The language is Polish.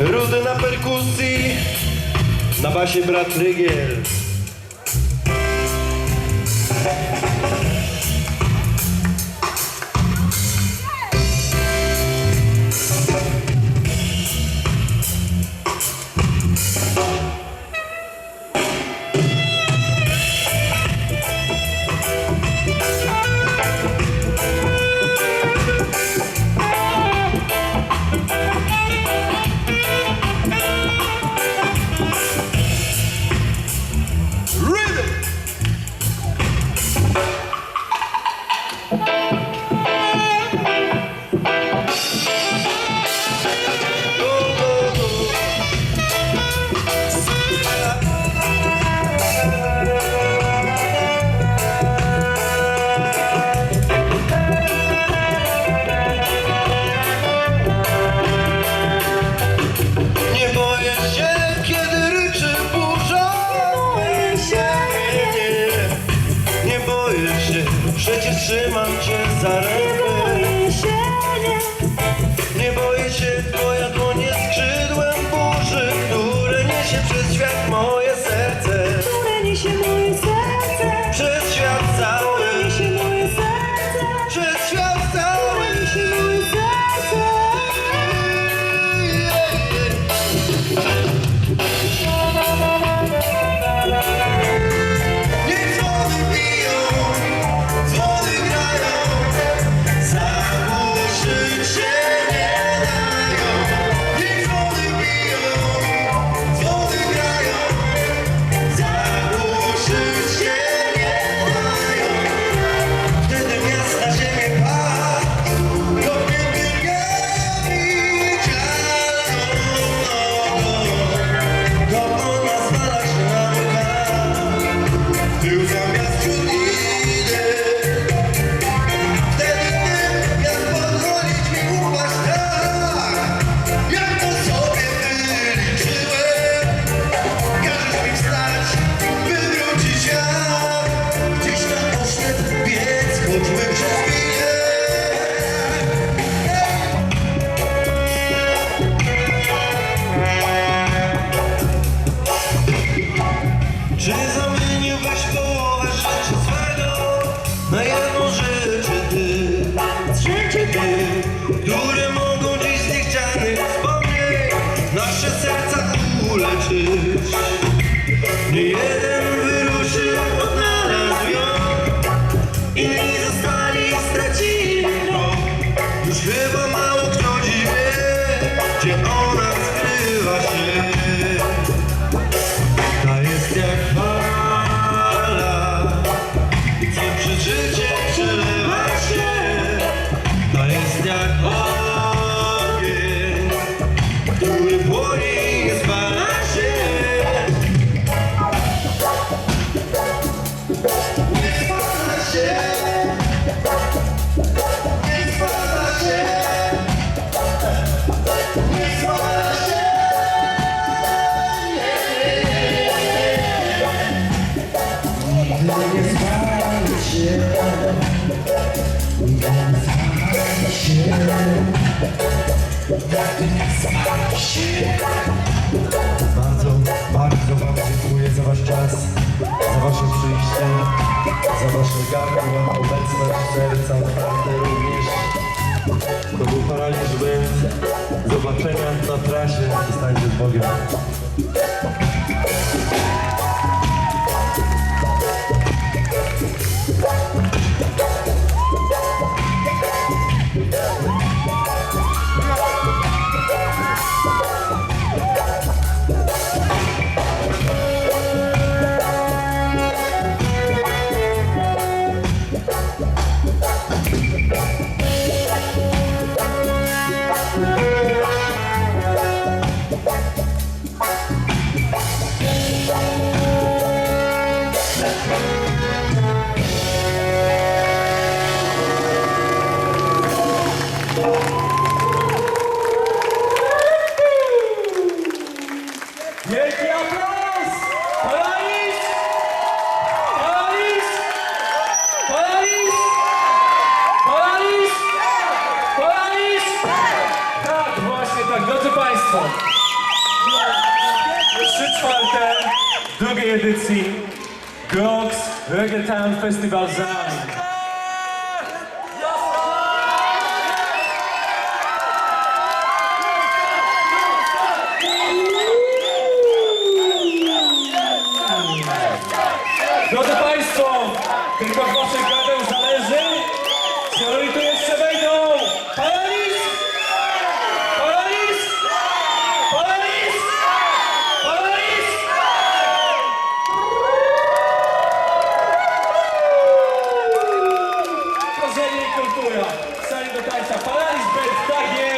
Rudy na perkusji, na basie brat Rygiel. się, przecież trzymam cię za rękę. Już chyba mało kto dziś gdzie ona skrywa się. się, uwiązałem się. Bardzo, bardzo Wam dziękuję za Wasz czas, za Wasze przyjście, za Wasze gardła, obecność serca, naprawdę również. To był paraliż, więc zobaczenia na trasie, zostańcie z Bogiem. Tak, drodzy Państwo. Trzy czwarte drugiej edycji Grox Reggae Festival za. Dziękuję. Salutacja. Paraliż bez tak jest.